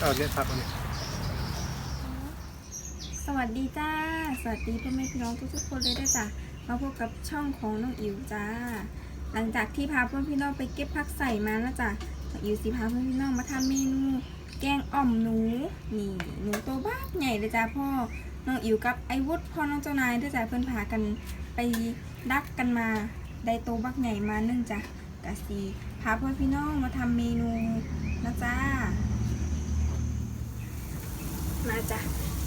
เอาเนี่ยครับเอาเนี่ยสวัสดีจ้า สวัสดีพ่อแม่พี่น้องทุกๆคนเลยด้วยจ้ะมาพบกับช่องของน้องอิ๋วจ้า หลังจากที่พาเพื่อนพี่น้องไปเก็บผักใส่มาแล้วจ้ะน้องอิ๋วสิพาเพื่อนพี่น้องมาทำเมนู แกงอ่อมหนูนี่หนูตัวบ้าใหญ่เลยจ้าพ่อน้องอิ๋วกับไอ้วุฒิพ่อน้องเจ้านายด้วยจ้ะเพื่อนพากันไปดักกันมาได้โตวบักใหญ่มานึ่งจ้ะกะสีพาเพื่อนพี่น้องมาทำเมนูนะจ้า มาจ้ะ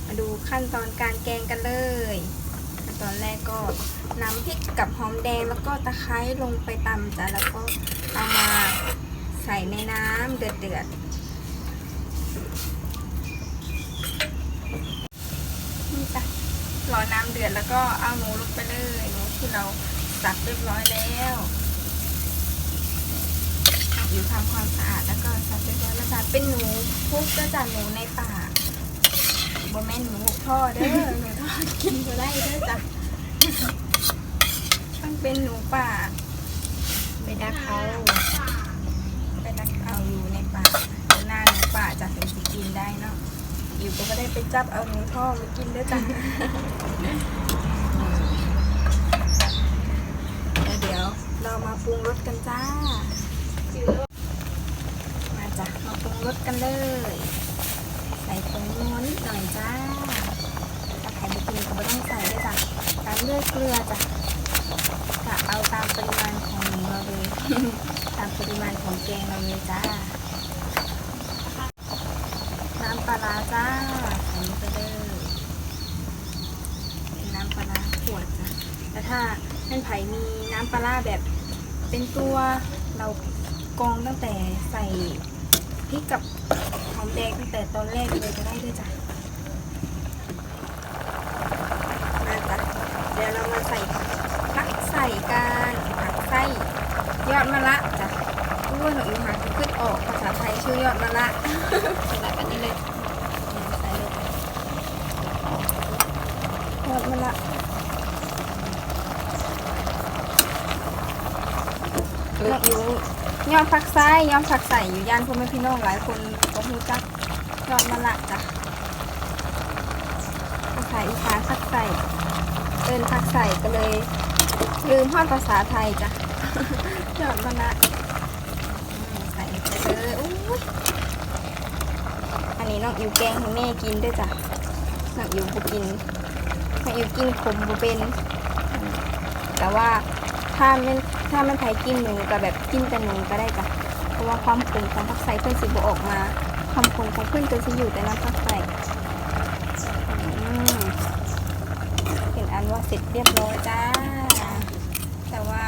มาดูขั้นตอนการแกงกันเลยขั้นตอนแรกก็น้ำพริกกับหอมแดงแล้วก็ตะไคร้ลงไปตำจ้ะ แล้วก็เอามาใส่ในน้ำเดือดเดือดๆนี่จ้ะรอน้ำเดือดแล้วก็เอาหนูลงไปเลยหนูที่เราสับเรียบร้อยแล้วอยู่ทำความสะอาดแล้วก็สับเรียบร้อยแล้วจ้ะเป็นหนูพุกก็จะหนูในป่า บ่แม่นหนูพ่อเด้อหนูทอดกินก็ได้เด้อจ้ะต้องเป็นหนูป่า ไปดักเอาไปดักเอาอยู่ในป่าหน้าหนูป่าจะถึงสิกินได้เนาะอยู่ก็ไม่ได้ไปจับเอาหนูท่อมากินเด้อจ้ะเดี๋ยวเรามาปรุงรสกันจ้า มาจ้ะมาปรุงรสกันเลย ส่ผงนัวนิดหน่อยจ้าถ้าใครไม่กินก็ไม่ต้องใส่ด้วยจ้ะตามด้วยเกลือจ้ะกะเอาตามปริมาณของหนูเราเลยตามปริมาณของแกงเราเลยจ้า น้ำปลาร้าจ้าใส่ไปเลยเป็นน้ำปลาขวดจ้ะแต่ถ้าเพื่นไผ่มีน้ำปลาแบบเป็นตัวเรากรองตั้งแต่ใส่พริกกับ แดงตั้งแต่ตอนแรกเลยก็ได้ด้วยจ้ะมาจ้ะเดี๋ยวเรามาใส่ผักใส่กันผักไส้ยอดมะระจ้ะรู้ว่าหนูอยู่หาขึ้นออกภาษาไทยชื่อยอดมะระใส่แบบนี้เลยใส่เลยยอดมะระอยู่ยอดผักไส้ยอดผักใส่อยู่ย่านพ่อแม่พี่น้องหลายคน รู้จักยอดมะละจ้ะภาษาอีสานผักใส่เอินผักใส่ก็เลย ลืมฮอดภาษาไทยจ้ะยอดมะละใส่ไปเลยอู้ยอันนี้น้องอิวแกงให้แม่กินด้วยจ้ะน้องอิวบุกินน้องอิวกินขมบุเป็น แต่ว่าถ้ามันถ้ามันไผกินหนูกับแบบกินแต่หนูก็ได้จ้ะเพราะว่าความขมของผักใส่เพื่อนสิบออกมา ความของเพื่อนก็จะอยู่แต่น้ำผักใส่เป็นอันว่าเสร็จเรียบร้อยจ้า แต่ว่า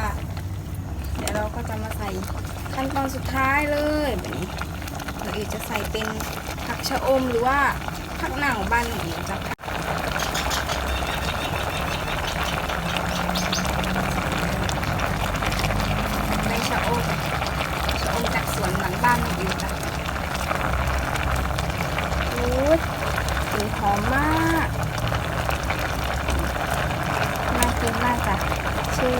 เดี๋ยวเราก็จะมาใส่ขั้นตอนสุดท้ายเลยแบบนี้เราอีกจะใส่เป็นผักชะอมหรือว่าผักหนังบ้านหนูจ้ะนชะอมชะอมจากสวนหลังบ้านอยู่จ้ะโอ้ยกลิ่นหอมมาก น่ากินมากจ้ะ ชื่อ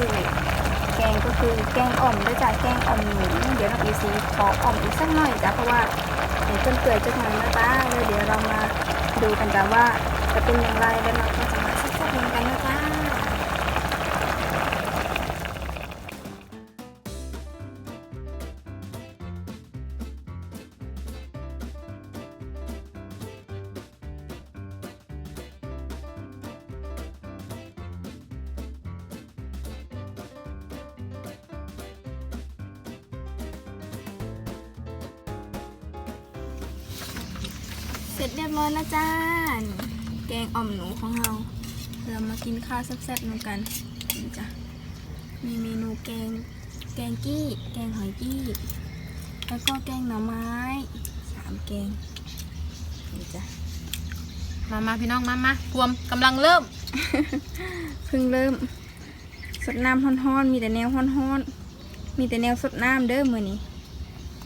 แกงก็ คือแกงอ่อมด้วยจ้ะแกงอ่อมหมูเดี๋ยวเราอีซีขออ่อมอีกสักหน่อยจ้ะเพราะว่าเดี๋ยวจนเปื่อยจะทำนะจ้าเลยเดี๋ยวเรามาดูกันจ้ะว่าจะเป็นอย่างไรแล้วเราก็จะ เสร็จเรียบร้อยแล้วจ้านี่แกงอ่อมหนูของเรา เรามากินข้าวแซ่บๆนูกันนี่จ้ะ มีเมนูแกง แกงกี้ แกงหอยกี้ แล้วก็แกงหน่อไม้ สามแกงนี่จ้ะ มามาพี่น้องมามาพวมกำลังเริ่ม เพิ่งเริ่ม สดน้ำฮ้อนๆ มีแต่แนวฮ้อนๆ มีแต่แนวสดน้ำเด้อมือนี้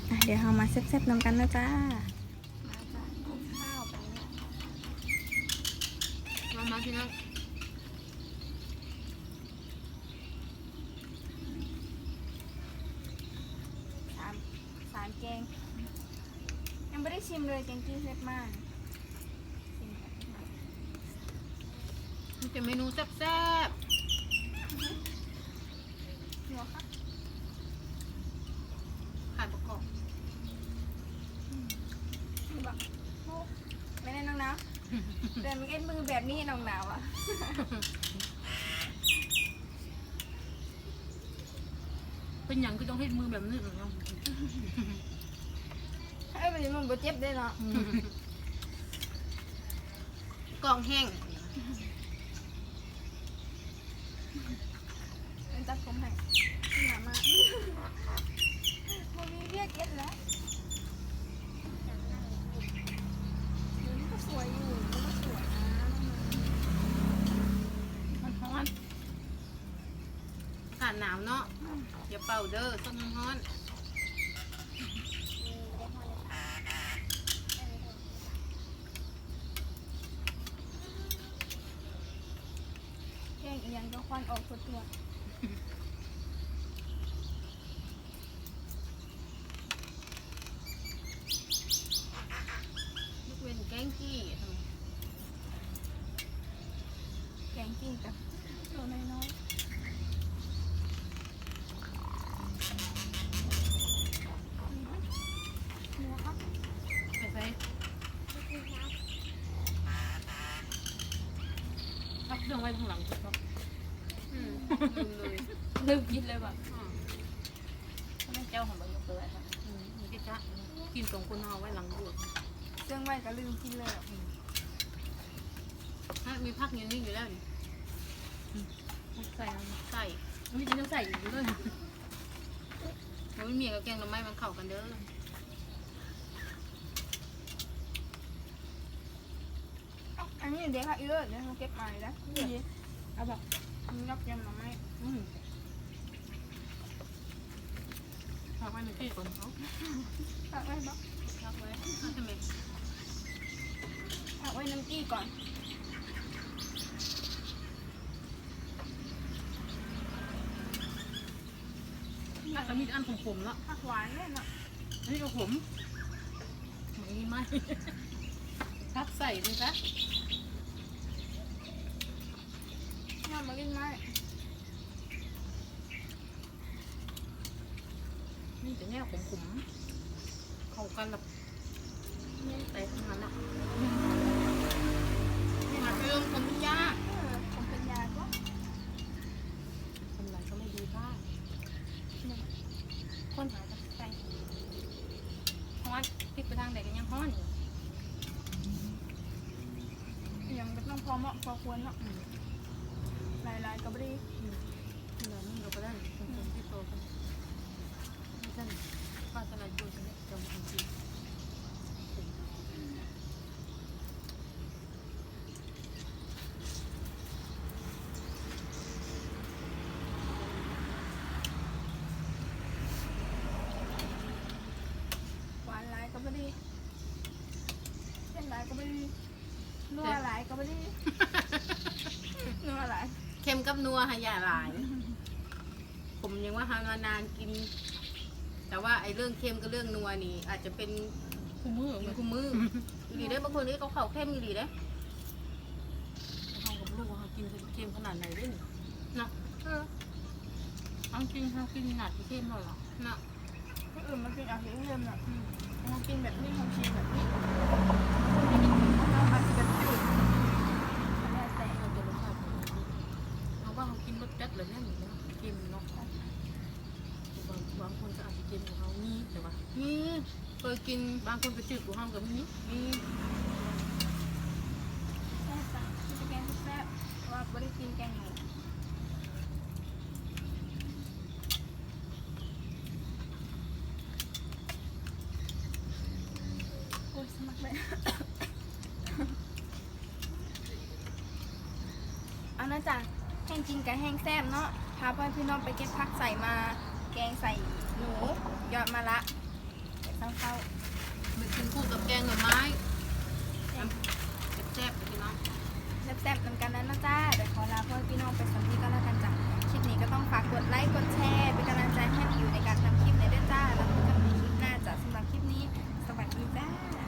อะเดี๋ยวเรามาแซ่บๆนำกันนะจ้า มามา พี่น้องสามสามแกง ยังไม่ได้ชิมเลยแกงกี้เซ็ตมากชิมกันมันจะเมนูแซ่บหัวค่ะๆขาดประกอบนี่บอกโอ้ไม่ได้น้องหนา วเดินมาเอ็นมือแบบนี้น้องหนาวอะเป็นอย่างก็ต้องให้มือแบบนี้เหรอเนาะเอ้ยมันจะมันบ่เจ็บได้เนาะกล่องแห้ง มันตัดผมให้หนามากมันมีเรียกเก็ดแล้วมันก็สวยอยู่มันก็สวยนะ มันร้อนขาด หนาวเนาะอย่าเป่าเด้อต้นร้อนแกงอียงก็ควันออกตัวตัวยกเวนแกงกี้แกงกิ้กับตัวน้อยๆหัวครับ ไปใส่พักเครื่องไว้ข้างหลังครับอืมลืมเลยลืมกินเลยว่ะอืมทำไมเจ้าของมันยกตัวไว้ครับอืมมีกระจะกินสองคนเอาไว้หลังบวชเครื่องไว้ก็ลืมกินเลยอะถ้ามีพักอย่างนี้อยู่แล้วนี่อืมใส่เอาใส่ไม่จริงต้องใส่อยู่ด้วยมันมีกับแกงหน่อไม้มันเข้ากันเด้อ เอ้าอั นนี้เด็กค่ะเยอะเดี๋ยวเขาเก็บมาเลยนะนี่เอาแบบมีรับยำหน่อไม้อืมพักไว้ในที่ก่อนเขาฝากไว้บอกพักไว้ทำไมฝากไว้น้ำกี้ก่อนอะแต่มีอันของผมละผักหวานแน่เนาะอันนี้ของผมไม่ไม่พักใส่ดูซะ น้ำมากินไหมนี่จะแนวขมๆเข้ากันแบบนี่แต่ทั้งนั้นอะนี่มาเรื่องคนยากเออผมเป็นยาก็ทำไรก็ไม่ดีบ้างคนหาจะใส่เพราะว่าพลิกไปทางไหนกันยังห้อนอยู่ยังเป็นต้องพอเหมาะพอควรเนาะอืมห ลายๆก็ไม่ได้อืมเหลือนี่เราก็ได้คนคนที่โตกันไม่ใช่ป้าสลายจูจะเนี่ยจำจริงหวานหลายก็ไม่ได้เส้นหลายก็ไม่ได้นัวหลายก็ไม่ได้นัวหลาย เค็ม กับนัวหายาหลาย ผมยังว่าหามานานกิน แต่ว่าไอ้เรื่องเค็มกับเรื่องนัวนี่ อาจจะเป็นคู่มือมีมันคู่มืออีหลีได้บางคนนี่เขาเขาเข้มอีหลีได้เขากับลูกเขากินเค็มขนาดไหนด้วยนี่เนาะเออเอาจริงเขากินขนาดที่เค็มหรอหรอเนาะคนอื่นมากินอาหารเริ่มแบบมากินแบบนี้ทำชีแบบนี้เราอาจจะแบบจืดแล้วแต่ เราจะรสชาติเป็นยังไงเขาว่าเขา กินนี่ยหนูเนาะเค็มเนาะบางบางคนก็อาจจะเค็มกว่าเขานี่แต่ว่านี่เคยกินบางคนก็จืดกว่าเขากับนี้นี่แซ่บจ้ะที่จะแกงแซ่บเพราะว่าไม่ได้กินแกงหมูโอ้ยสมัครเลย กัแห้งแซมเนาะพาเพื่อนพี่น้องไปเก็บผักใส่มา แกงใส่หนูยอดมะละเดี๋ยวต้องเข้ามันกินคู่กับแกงหน่อไม้แซ่บๆพี่น้องแซ่บๆเหมือกันนั้นนะจ้าเดี๋ยวขอลาเพื่อนพี่น้องไปสำนีก็แล้วกันจ้ะคลิปนี้ก็ต้องฝากกดไลค์กดแชร์เป็นกำลังใจให้อยู่ในการทำคลิปในเรื่องจ้าแล้วพบกันในคลิปหน้าจ้ะสำหรับคลิปนี้ สวัสดีจ้า